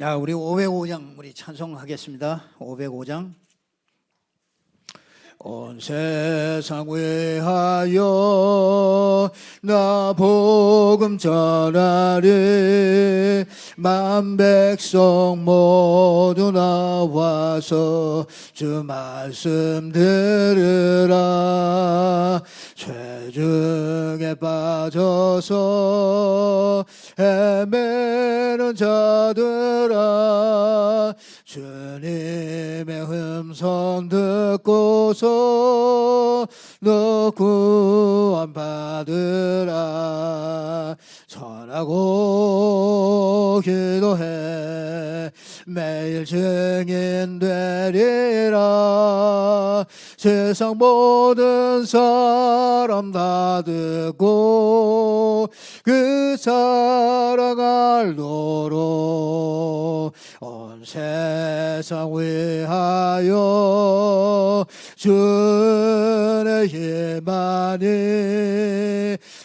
자, 우리 505장 우리 찬송하겠습니다. 505장. 온 세상 위하여 나 복음 전하리 만 백성 모두 나와서 주 말씀 들으라 죄중에 빠져서 헤매는 자들아 주님의 음성 듣고서 너 구원 받으라. 전하고 기도해. 매일 증인 되리라. 세상 모든 사람 다 듣고 그 사랑 알도록 온 세상 위하여 주의 힘만이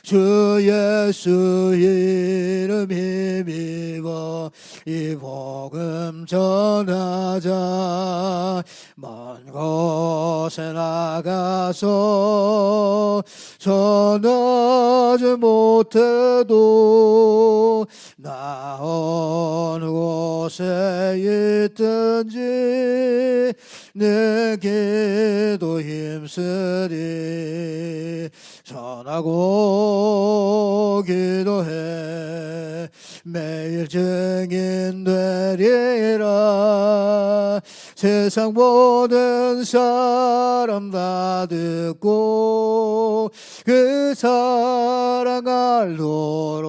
주 예수 이름 힘입어 이 복음 전하자. 먼 곳에 나가서 전하지 못해도 나 어느 곳에 있든지 내 기도 힘쓰리. 전하고 기도해. 매일 증인 되리라. 세상 모든 사람 다 듣고 그 사랑 알도록.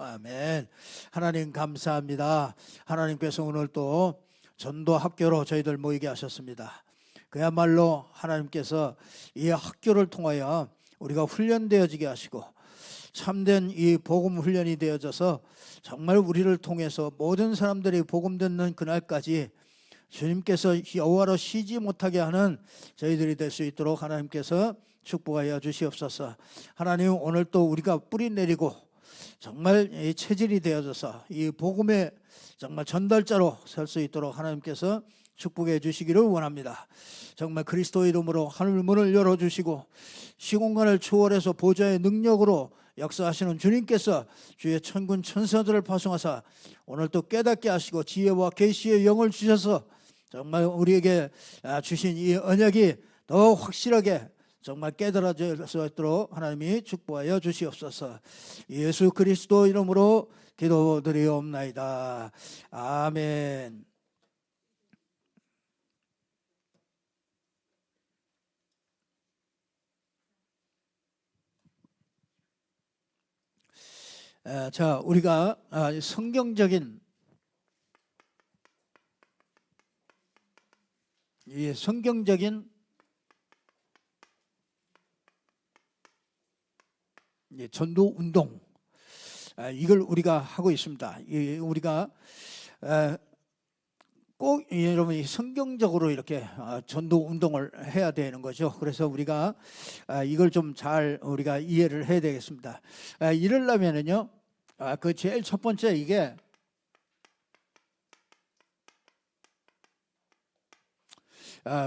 아멘. 하나님 감사합니다. 하나님께서 오늘 또 전도 학교로 저희들 모이게 하셨습니다 그야말로 하나님께서 이 학교를 통하여 우리가 훈련되어지게 하시고 참된 이 복음 훈련이 되어져서 정말 우리를 통해서 모든 사람들이 복음 듣는 그날까지 주님께서 여호와로 쉬지 못하게 하는 저희들이 될 수 있도록 하나님께서 축복하여 주시옵소서. 하나님 오늘 또 우리가 뿌리 내리고 정말 이 체질이 되어져서 이 복음의 정말 전달자로 설 수 있도록 하나님께서 축복해 주시기를 원합니다. 정말 그리스도 이름으로 하늘 문을 열어 주시고 시공간을 초월해서 보좌의 능력으로 역사하시는 주님께서 주의 천군 천사들을 파송하사 오늘 또 깨닫게 하시고 지혜와 계시의 영을 주셔서 정말 우리에게 아, 주신 이 언약이 더 확실하게 정말 깨달아질 수 있도록 하나님이 축복하여 주시옵소서. 예수 그리스도 이름으로 기도드리옵나이다. 아멘. 에, 자, 우리가 아, 성경적인 이 성경적인 전도 운동 아, 이걸 우리가 하고 있습니다. 이 우리가 에, 꼭 이, 여러분 이 성경적으로 이렇게 아, 전도 운동을 해야 되는 거죠. 그래서 우리가 아, 이걸 좀 잘 우리가 이해를 해야 되겠습니다. 아, 이러려면은요, 아, 그 제일 첫 번째 이게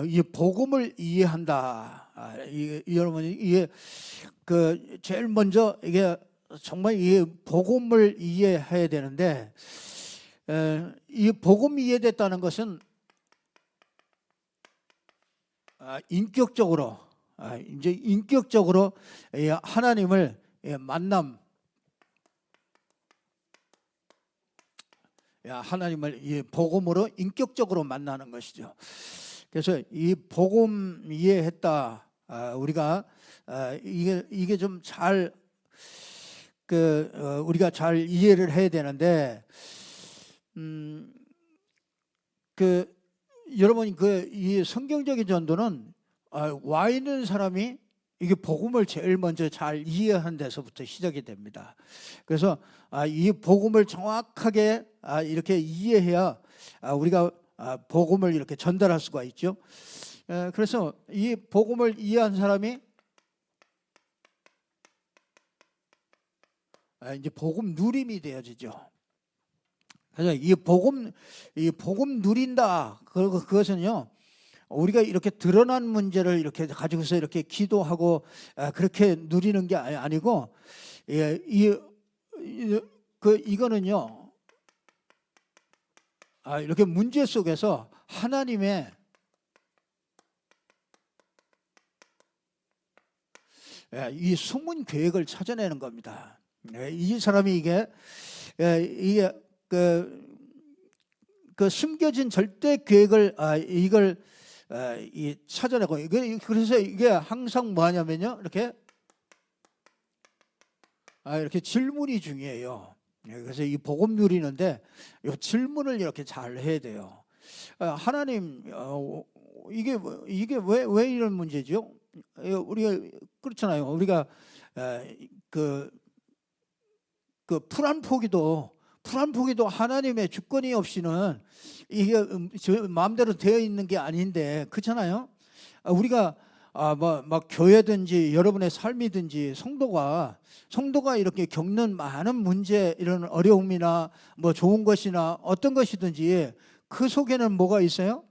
이 복음을 이해한다. 아, 여러분 이게 그 제일 먼저 이게 정말 이 복음을 이해해야 되는데 에, 이 복음 이해됐다는 것은 아, 인격적으로 아, 이제 인격적으로 이 하나님을 예, 만남 야, 하나님을 이 복음으로 인격적으로 만나는 것이죠. 그래서 이 복음 이해했다. 아, 우리가 아, 이게 이게 좀잘그 우리가 잘 이해를 해야 되는데 음, 그 여러분 그 이 성경적인 전도는 아, 와 있는 사람이 이게 복음을 제일 먼저 잘 이해하는 데서부터 시작이 됩니다. 그래서 아, 이 복음을 정확하게 아, 이렇게 이해해야 아, 우리가 아, 복음을 이렇게 전달할 수가 있죠. 에, 그래서 이 복음을 이해한 사람이 아, 이제 복음 누림이 되어지죠. 그래서 이 복음 이 복음 누린다 그 그것은요 우리가 이렇게 드러난 문제를 이렇게 가지고서 이렇게 기도하고 아, 그렇게 누리는 게 아니- 아니고 예, 이, 이, 그 이거는요 아, 이렇게 문제 속에서 하나님의 예, 이 숨은 계획을 찾아내는 겁니다. 예, 이 사람이 이게 예, 이게 그, 그 숨겨진 절대 계획을 아, 이걸 아, 이 찾아내고 그래서 이게 항상 뭐하냐면요 이렇게 아, 이렇게 질문이 중요해요. 예, 그래서 이 복음 누리는데 이 질문을 이렇게 잘 해야 돼요. 아, 하나님 어, 이게 뭐- 이게 왜 왜 이런 문제죠? 예, 우리가 그렇잖아요. 우리가 에, 그, 그 풀한 포기도 풀한 포기도 하나님의 주권이 없이는 이게 음, 저 마음대로 되어 있는 게 아닌데 그렇잖아요. 아, 우리가 아 뭐 막 교회든지 여러분의 삶이든지 성도가 성도가 이렇게 겪는 많은 문제 이런 어려움이나 뭐 좋은 것이나 어떤 것이든지 그 속에는 뭐가 있어요?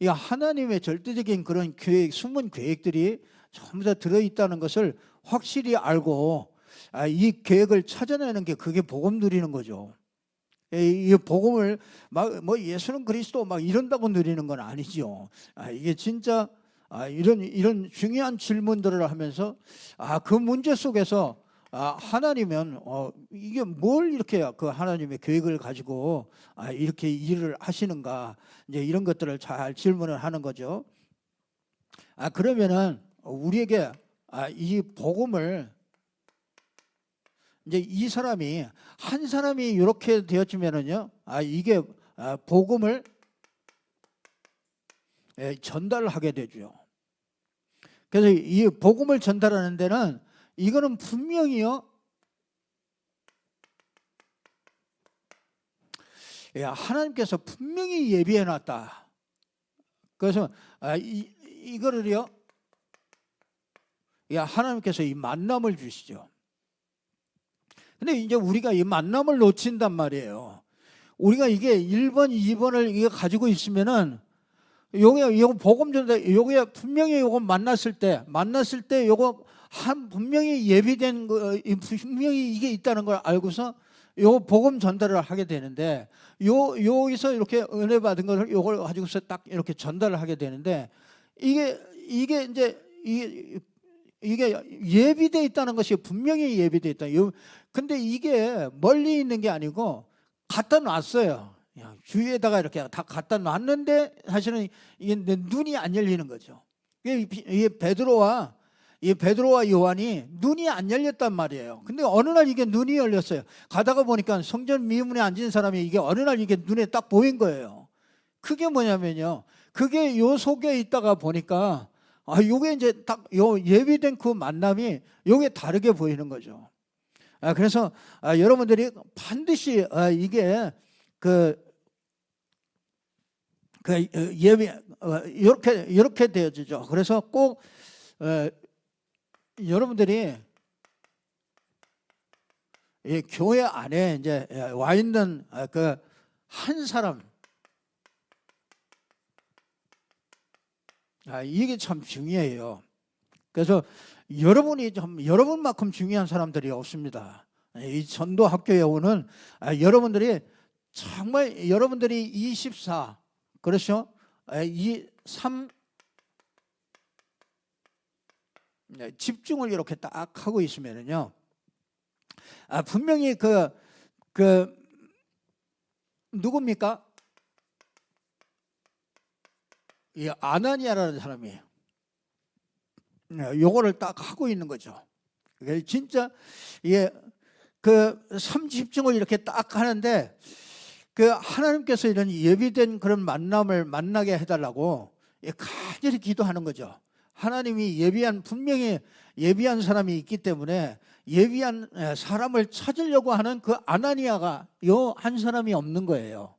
이 하나님의 절대적인 그런 계획, 숨은 계획들이 전부 다 들어 있다는 것을 확실히 알고 아, 이 계획을 찾아내는 게 그게 복음 누리는 거죠. 이, 이 복음을 막 뭐 예수는 그리스도 막 이런다고 누리는 건 아니죠. 아, 이게 진짜 아, 이런 이런 중요한 질문들을 하면서 아, 그 문제 속에서 아, 하나님은 어, 이게 뭘 이렇게 그 하나님의 계획을 가지고 아, 이렇게 일을 하시는가 이제 이런 것들을 잘 질문을 하는 거죠. 아 그러면은 우리에게 아, 이 복음을 이제 이 사람이 한 사람이 이렇게 되었지면은요, 아 이게 아, 복음을 예, 전달을 하게 되죠. 그래서 이 복음을 전달하는 데는 이거는 분명히요. 예, 하나님께서 분명히 예비해 놨다. 그래서 아, 이, 이거를요. 야, 하나님께서 이 만남을 주시죠. 근데 이제 우리가 이 만남을 놓친단 말이에요. 우리가 이게 1번, 2번을 이게 가지고 있으면은 요게 요거 복음 전달 요게 분명히 요거 만났을 때 만났을 때 요거 한 분명히 예비된 거이 분명히 이게 있다는 걸 알고서 요 복음 전달을 하게 되는데 요 여기서 이렇게 은혜 받은 것을 요걸 가지고서 딱 이렇게 전달을 하게 되는데 이게 이게 이제 이게 이게 예비돼 있다는 것이 분명히 예비돼 있다. 요- 근데 이게 멀리 있는 게 아니고 갖다 놨어요. 그냥 주위에다가 이렇게 다 갖다 놨는데 사실은 이게 내 눈이 안 열리는 거죠. 이게 베드로와 이 베드로와 요한이 눈이 안 열렸단 말이에요. 근데 어느 날 이게 눈이 열렸어요. 가다가 보니까 성전 미문에 앉은 사람이 이게 어느 날 이게 눈에 딱 보인 거예요. 그게 뭐냐면요. 그게 요 속에 있다가 보니까 아, 요게 이제 딱 요 예비된 그 만남이 요게 다르게 보이는 거죠. 아, 그래서 아, 여러분들이 반드시 아, 이게 그, 그 어, 예비 어, 이렇게 이렇게 되어지죠. 그래서 꼭 어, 여러분들이 이 교회 안에 이제 와 있는 그 한 사람 아, 이게 참 중요해요. 그래서 여러분이 좀 여러분만큼 중요한 사람들이 없습니다. 이 전도 학교에 오는 아, 여러분들이 정말 여러분들이 24 그렇죠? 아, 이3 집중을 이렇게 딱 하고 있으면은요. 아, 분명히 그, 그, 누굽니까? 이 아나니아라는 사람이에요. 네, 요거를 딱 하고 있는 거죠. 진짜 예, 그 삼집중을 이렇게 딱 하는데 그 하나님께서 이런 예비된 그런 만남을 만나게 해달라고 예, 간절히 기도하는 거죠. 하나님이 예비한 분명히 예비한 사람이 있기 때문에 예비한 에, 사람을 찾으려고 하는 그 아나니아가 요 한 사람이 없는 거예요.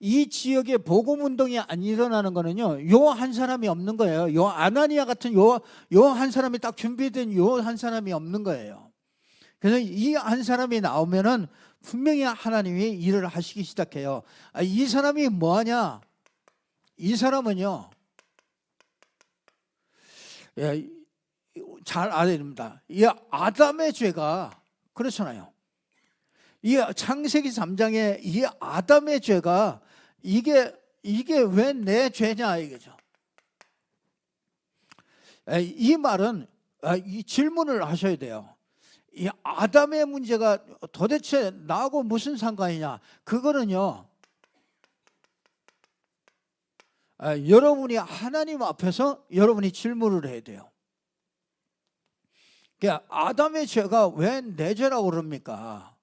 이 지역에 복음 운동이 안 일어나는 거는요. 요 한 사람이 없는 거예요. 요 아나니아 같은 요 요 한 사람이 딱 준비된 요 한 사람이 없는 거예요. 그래서 이 한 사람이 나오면은 분명히 하나님이 일을 하시기 시작해요. 아, 이 사람이 뭐하냐? 이 사람은요. 예, 잘 알아야 됩니다. 이 아담의 죄가 그렇잖아요. 이 창세기 3장에 이 아담의 죄가 이게 이게 왜 내 죄냐 이거죠. 에, 이 말은 아, 이 질문을 하셔야 돼요. 이 아담의 문제가 도대체 나하고 무슨 상관이냐? 그거는요. 아, 여러분이 하나님 앞에서 여러분이 질문을 해야 돼요. 그러니까 아담의 죄가 왜 내 죄라고 그럽니까?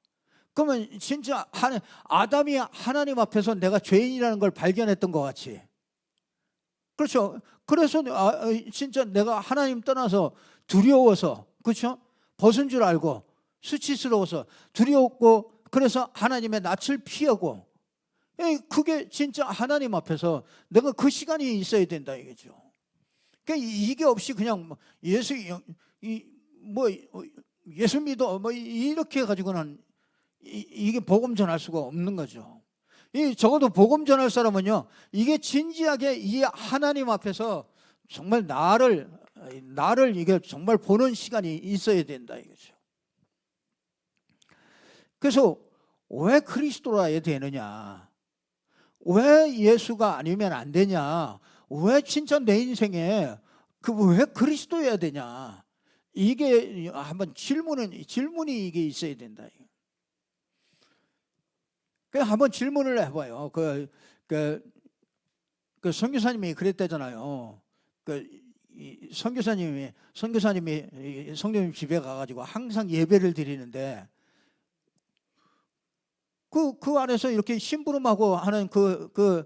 그러면 진짜 하, 아담이 하나님 앞에서 내가 죄인이라는 걸 발견했던 것 같이. 그렇죠. 그래서 아, 진짜 내가 하나님 떠나서 두려워서 그렇죠. 벗은 줄 알고 수치스러워서 두려웠고 그래서 하나님의 낯을 피하고 그게 진짜 하나님 앞에서 내가 그 시간이 있어야 된다 이거죠. 그러니까 이게 없이 그냥 뭐 예수 이뭐 예수 믿어 뭐 이렇게 가지고는 이, 게 복음 전할 수가 없는 거죠. 이 적어도 복음 전할 사람은요 이게 진지하게 이 하나님 앞에서 정말 나를 나를 이게 정말 보는 시간이 있어야 된다 이거죠. 그래서 왜 그리스도라야 되느냐? 왜 예수가 아니면 안 되냐? 왜 진짜 내 인생에 그 왜 그리스도여야 되냐? 이게 한번 질문은 질문이 이게 있어야 된다. 그 한번 질문을 해봐요. 그, 그, 그 선교사님이 그랬대잖아요. 그 선교사님이 선교사님이 성도님 집에 가가지고 항상 예배를 드리는데 그, 그 안에서 이렇게 심부름하고 하는 그, 그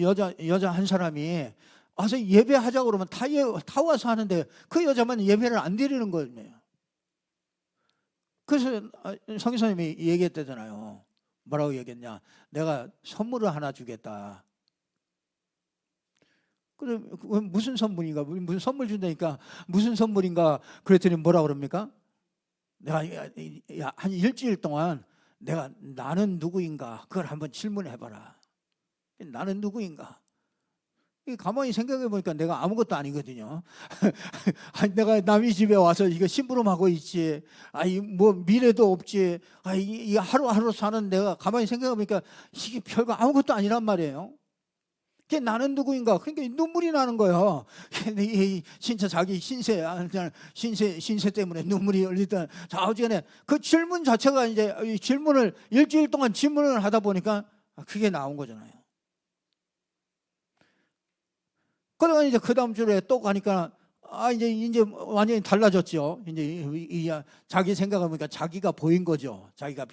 여자, 여자 한 사람이 와서 예배하자고 그러면 다, 예, 다 와서 하는데 그 여자만 예배를 안 드리는 거예요. 그래서 성교사님이 얘기했대잖아요. 뭐라고 얘기했냐? 내가 선물을 하나 주겠다. 그럼 무슨 선물인가? 무슨 선물 준다니까 무슨 선물인가? 그랬더니 뭐라 그럽니까? 내가 한 일주일 동안 내가 나는 누구인가? 그걸 한번 질문해 봐라. 나는 누구인가? 가만히 생각해 보니까 내가 아무것도 아니거든요. 아니, 내가 남의 집에 와서 이거 심부름하고 있지. 아니, 뭐 미래도 없지. 아, 이, 하루하루 사는 내가 가만히 생각해 보니까 이게 별거 아무것도 아니란 말이에요. 그게 나는 누구인가? 그러니까 눈물이 나는 거예요. 진짜 자기 신세, 아, 신세, 신세 때문에 눈물이 흘리던 좌우지간에 그 질문 자체가 이제 질문을 일주일 동안 질문을 하다 보니까 그게 나온 거잖아요. 그러다 이제 그 다음 주에 또 가니까 아 이제 이제 완전히 달라졌죠. 이제 이, 이, 자기 생각해보니까 자기가 보인 거죠. 자기가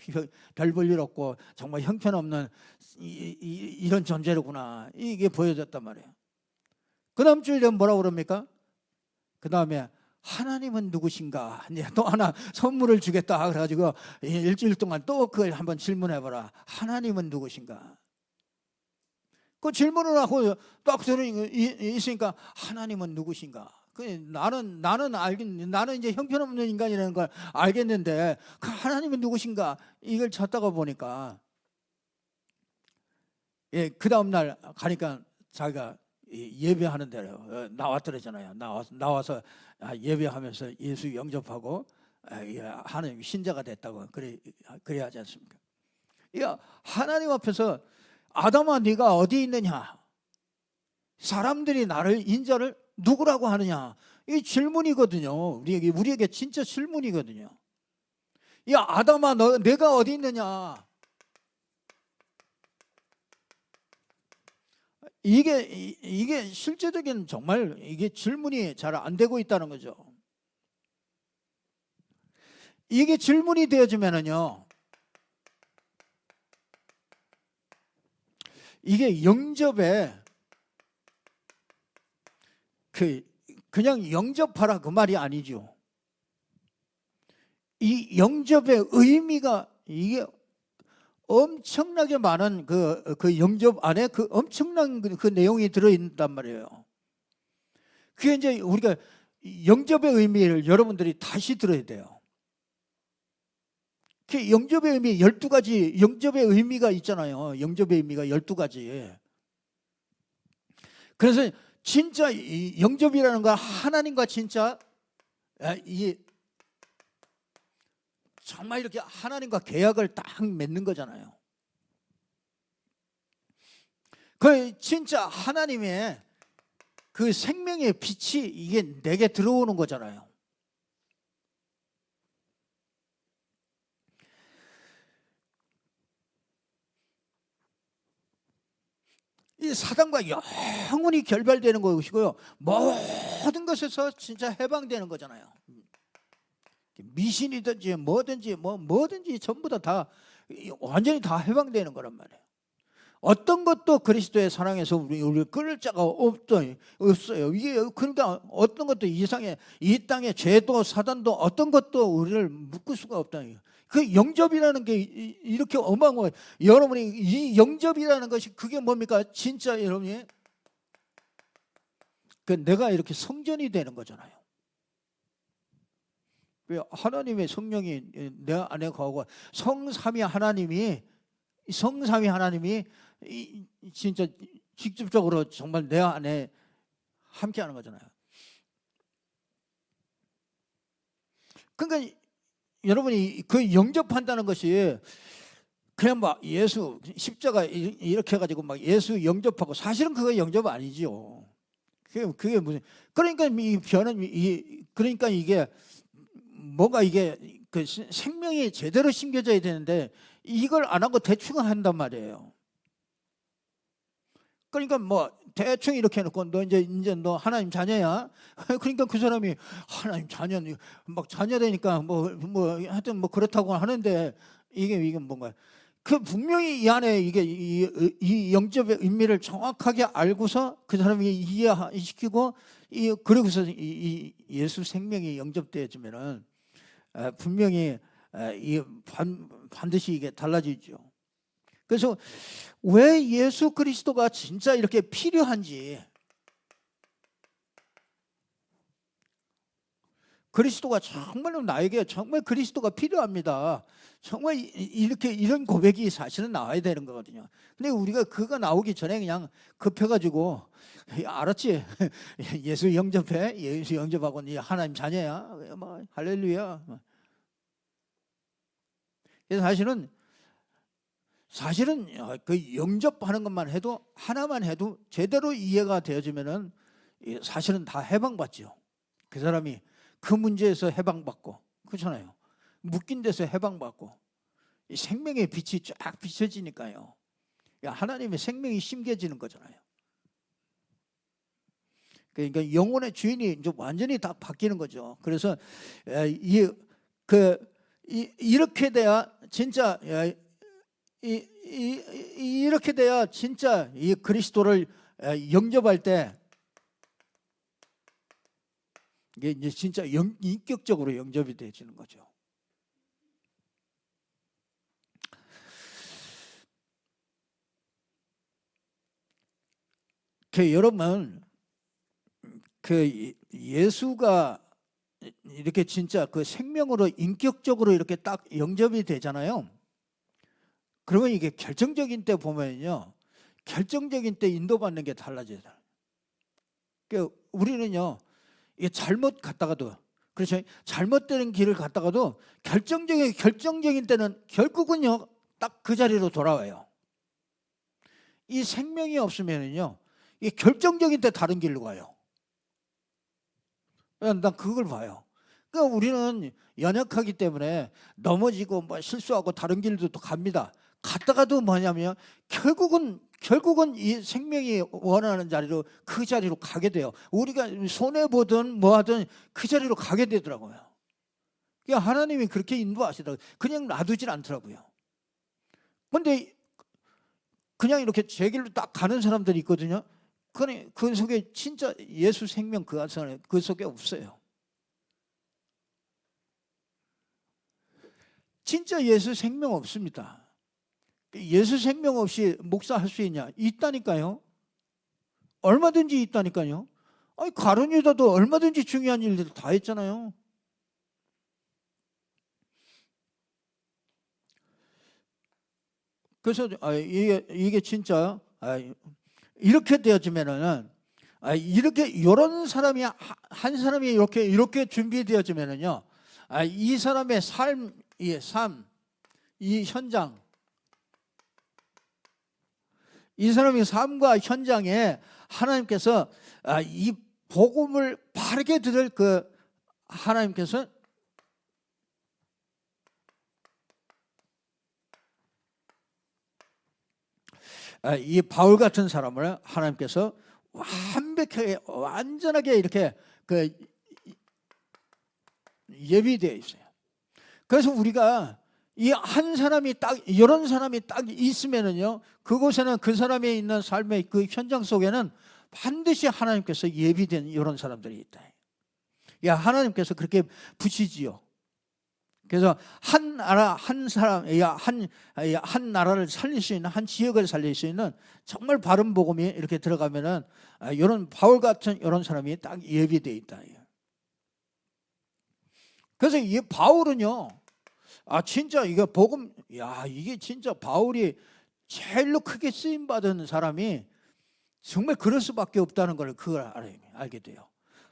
별 볼 일 없고 정말 형편없는 이, 이, 런 존재로구나 이게 보여졌단 말이에요. 그 다음 주에 뭐라고 그럽니까? 그 다음에 하나님은 누구신가? 또 하나 선물을 주겠다 그래가지고 일주일 동안 또 그걸 한번 질문해봐라. 하나님은 누구신가? 그 질문을 하고 딱 들으니 있으니까 하나님은 누구신가? 그 나는 나는 알긴 나는 이제 형편없는 인간이라는 걸 알겠는데 그 하나님은 누구신가? 이걸 찾다가 보니까 예, 그 다음 날 가니까 자기가 예배하는 대로 어, 나왔더랬잖아요. 나와서 나와서 아, 예배하면서 예수 영접하고 아, 하나님 신자가 됐다고 그래 그래야 하지 않습니까? 야 하나님 앞에서 아담아 네가 어디 있느냐? 사람들이 나를 인자를 누구라고 하느냐? 이 질문이거든요. 우리에게 우리에게 진짜 질문이거든요. 야 아담아 너 내가 어디 있느냐? 이게 이게 실제적인 정말 이게 질문이 잘 안 되고 있다는 거죠. 이게 질문이 되어지면은요. 이게 영접에 그 그냥 영접하라 그 말이 아니죠. 이 영접의 의미가 이게 엄청나게 많은 그, 그 영접 안에 그 엄청난 그, 그 내용이 들어있단 말이에요. 그게 이제 우리가 영접의 의미를 여러분들이 다시 들어야 돼요. 그 영접의 의미 12가지 영접의 의미가 있잖아요. 영접의 의미가 12가지. 그래서 진짜 이 영접이라는 건 하나님과 진짜 아, 이 정말 이렇게 하나님과 계약을 딱 맺는 거잖아요. 그 진짜 하나님의 그 생명의 빛이 이게 내게 들어오는 거잖아요. 이 사단과 영원히 결별되는 것이고요. 모든 것에서 진짜 해방되는 거잖아요. 미신이든지 뭐든지 뭐 뭐든지 전부 다, 다 완전히 다 해방되는 거란 말이에요. 어떤 것도 그리스도의 사랑에서 우리 우리 끌 자가 없더 없어요. 이게 그러니까 어떤 것도 이상의 이 땅의 죄도 사단도 어떤 것도 우리를 묶을 수가 없다는 거예요. 그 영접이라는 게 이- 이렇게 어마어마해. 여러분이 이 영접이라는 것이 그게 뭡니까? 진짜 여러분이 그 내가 이렇게 성전이 되는 거잖아요. 왜 하나님의 성령이 내 안에 거하고 성삼위 하나님이 이 성삼위 하나님이 진짜 직접적으로 정말 내 안에 함께하는 거잖아요. 그러니까 여러분이 그 영접한다는 것이 그냥 막 예수 십자가 이- 이렇게 해가지고 막 예수 영접하고 사실은 그거 영접 아니지요. 그게 그게 무슨 그러니까 이 변은 이 그러니까 이게 뭔가 이게 그 시- 생명이 제대로 심겨져야 되는데 이걸 안 하고 대충 한단 말이에요. 그러니까 뭐 대충 이렇게 해놓고 너 이제 이제 너 하나님 자녀야. 그러니까 그 사람이 하나님 자녀 막 자녀 되니까 뭐뭐 하여튼 뭐 그렇다고 하는데 이게 이게 뭔가 그 분명히 이 안에 이게 이, 이 영접의 의미를 정확하게 알고서 그 사람이 이해시키고 이 그러고서 이, 이 예수 생명이 영접되어지면은 에, 분명히 에, 이 반, 반드시 이게 달라지죠. 그래서 왜 예수 그리스도가 진짜 이렇게 필요한지 그리스도가 정말로 나에게 정말 그리스도가 필요합니다. 정말 이- 이렇게 이런 고백이 사실은 나와야 되는 거거든요. 근데 우리가 그거 나오기 전에 그냥 급해가지고 야, 알았지? 예수 영접해? 예수 영접하고 네 하나님 자녀야? 뭐 할렐루야. 그래서 사실은 사실은 그 영접하는 것만 해도 하나만 해도 제대로 이해가 되어지면은 이 사실은 다 해방받죠. 그 사람이 그 문제에서 해방받고 그렇잖아요. 묶인 데서 해방받고 이 생명의 빛이 쫙 비춰지니까요. 야, 하나님의 생명이 심겨지는 거잖아요. 그러니까 영혼의 주인이 이제 완전히 다 바뀌는 거죠. 그래서 이그 이렇게 돼야 진짜 에, 이, 이, 이, 이렇게 돼야 진짜 이 그리스도를 에, 영접할 때 이게 이제 진짜 영, 인격적으로 영접이 되지는 거죠. 그 여러분 그 예수가 이렇게 진짜 그 생명으로 인격적으로 이렇게 딱 영접이 되잖아요. 그러면 이게 결정적인 때 보면요. 결정적인 때 인도받는 게 달라져요. 그 우리는요. 이게 잘못 갔다가도 그렇죠. 잘못되는 길을 갔다가도 결정적인 결정적인 때는 결국은요. 딱 그 자리로 돌아와요. 이 생명이 없으면은요. 이 결정적인 때 다른 길로 가요. 난 그걸 봐요. 그러니까 우리는 연약하기 때문에 넘어지고 뭐 실수하고 다른 길도 또 갑니다. 갔다가도 뭐냐면 결국은 결국은 이 생명이 원하는 자리로 그 자리로 가게 돼요. 우리가 손해 보든 뭐 하든 그 자리로 가게 되더라고요. 그러니까 하나님이 그렇게 인도하시더라고요. 그냥 놔두질 않더라고요. 근데 그냥 이렇게 제 길로 딱 가는 사람들이 있거든요. 그, 그 속에 진짜 예수 생명 그 안에 그 속에 없어요. 진짜 예수 생명 없습니다. 예수 생명 없이 목사할 수 있냐? 있다니까요. 얼마든지 있다니까요. 아니 가론 유다도 얼마든지 중요한 일들 다 했잖아요. 그래서 아, 이게 이게 진짜 아, 이렇게 되어지면은 아, 이렇게 이런 사람이 하- 한 사람이 이렇게 이렇게 준비되어지면은요, 아, 이 사람의 삶, 이 삶, 이 현장, 이 사람의 삶과 현장에 하나님께서 아, 이 복음을 바르게 들을 그 하나님께서 아, 이 바울 같은 사람을 하나님께서 완벽하게 완전하게 이렇게 그 예비되어 있어요. 그래서 우리가 이 한 사람이 딱 이런 사람이 딱 있으면은요 그곳에는 그 사람이 있는 삶의 그 현장 속에는 반드시 하나님께서 예비된 이런 사람들이 있다. 야 하나님께서 그렇게 부시지요. 그래서 한 나라 한 사람 야한한 한 나라를 살릴 수 있는 한 지역을 살릴 수 있는 정말 바른 복음이 이렇게 들어가면은 아, 이런 바울 같은 이런 사람이 딱 예비돼 있다. 그래서 이 바울은요, 아 진짜 이거 복음, 야 이게 진짜 바울이 제일로 크게 쓰임 받은 사람이 정말 그럴 수밖에 없다는 걸 그걸 알게 돼요.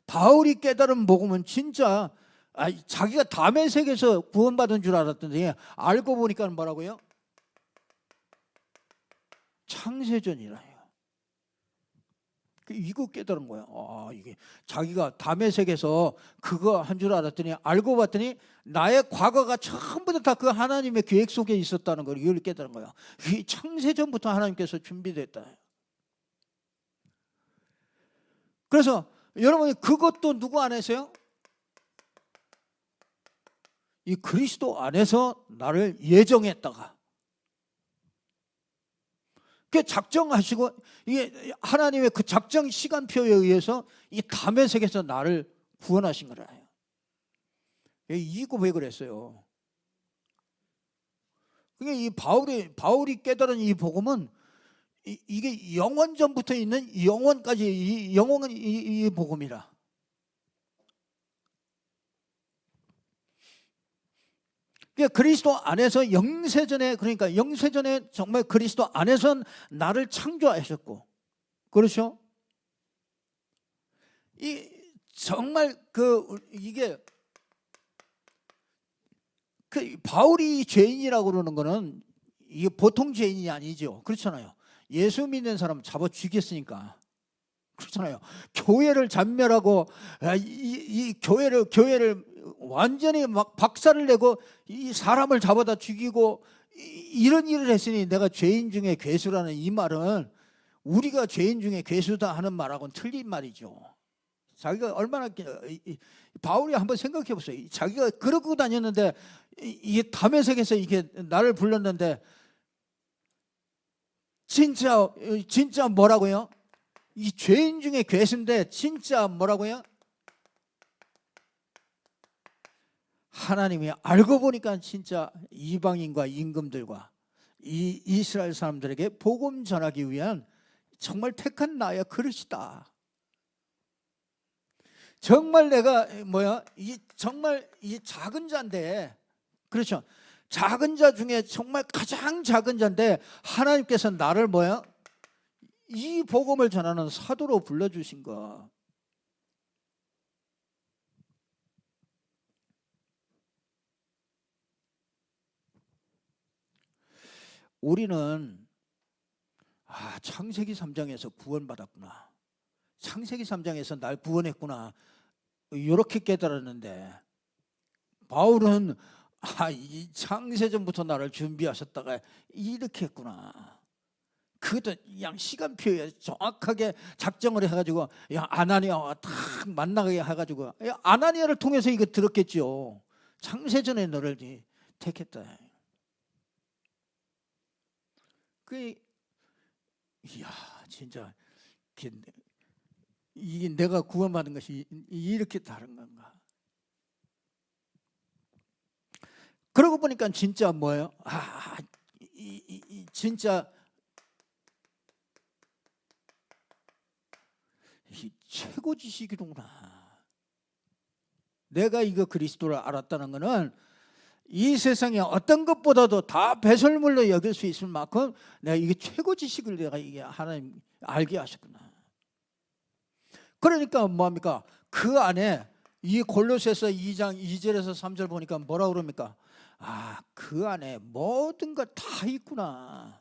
바울이 깨달은 복음은 진짜 아, 자기가 담의 세계에서 구원받은 줄 알았더니 알고 보니까 뭐라고요? 창세전이라요. 그 이거 깨달은 거야. 아, 이게 자기가 담의 세계에서 그거 한 줄 알았더니 알고 봤더니 나의 과거가 전부 다 그 하나님의 계획 속에 있었다는 걸 이걸 깨달은 거야. 이 창세전부터 하나님께서 준비됐다. 그래서 여러분 그것도 누구 안에서요? 이 그리스도 안에서 나를 예정했다가 그 작정하시고 이게 하나님의 그 작정 시간표에 의해서 이 담의 세계에서 나를 구원하신 거라요. 이거 왜 그랬어요? 그게 이 바울이 바울이 깨달은 이 복음은 이, 이게 영원 전부터 있는 영원까지 이 영원은 이, 이 복음이라. 그러니까 그리스도 안에서 영세전에 그러니까 영세전에 정말 그리스도 안에서 나를 창조하셨고 그렇죠? 이 정말 그 이게 그 바울이 죄인이라고 그러는 거는 이게 보통 죄인이 아니죠. 그렇잖아요. 예수 믿는 사람 잡아 죽였으니까. 그렇잖아요. 교회를 잔멸하고 아, 이, 이 교회를 교회를 완전히 막 박살을 내고 이 사람을 잡아다 죽이고 이, 런 일을 했으니 내가 죄인 중에 괴수라는 이 말은 우리가 죄인 중에 괴수다 하는 말하고는 틀린 말이죠. 자기가 얼마나 바울이 한번 생각해 보세요. 자기가 그러고 다녔는데 이- 이게 담의 세계에서 이게 나를 불렀는데 진짜 진짜 뭐라고요? 이 죄인 중에 괴수인데 진짜 뭐라고요? 하나님이 알고 보니까 진짜 이방인과 임금들과 이 이스라엘 사람들에게 복음 전하기 위한 정말 택한 나의 그릇이다. 정말 내가 뭐야 이 정말 이 작은 자인데 그렇죠. 작은 자 중에 정말 가장 작은 자인데 하나님께서 나를 뭐야 이 복음을 전하는 사도로 불러주신 거. 우리는 아 창세기 3장에서 구원받았구나. 창세기 3장에서 날 구원했구나. 이렇게 깨달았는데 바울은 아, 이 창세전부터 나를 준비하셨다가 이렇게 했구나. 그것도 그냥 시간표에 정확하게 작정을 해가지고 야 아나니아와 탁 만나게 해가지고 야, 아나니아를 통해서 이거 들었겠죠. 창세전에 너를 택했다. 그 이야 진짜 이게, 내가 구원받은 것이 이렇게 다른 건가? 그러고 보니까 진짜 뭐예요? 아, 이, 이, 이 진짜 이 최고 지식이로구나. 내가 이거 그리스도를 알았다는 것은 이 세상에 어떤 것보다도 다 배설물로 여길 수 있을 만큼 내가 이게 최고 지식을 내가 이게 하나님 알게 하셨구나. 그러니까 뭐합니까? 그 안에 이 골로새서 2장 2절에서 3절 보니까 뭐라 그럽니까? 아, 그 안에 모든 것 다 있구나.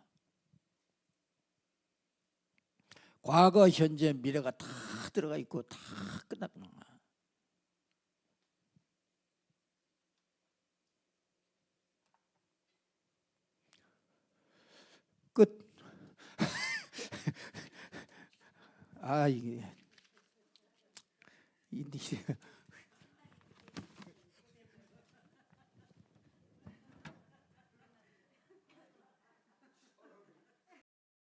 과거, 현재, 미래가 다 들어가 있고 다 끝났구나. 끝. 아 이게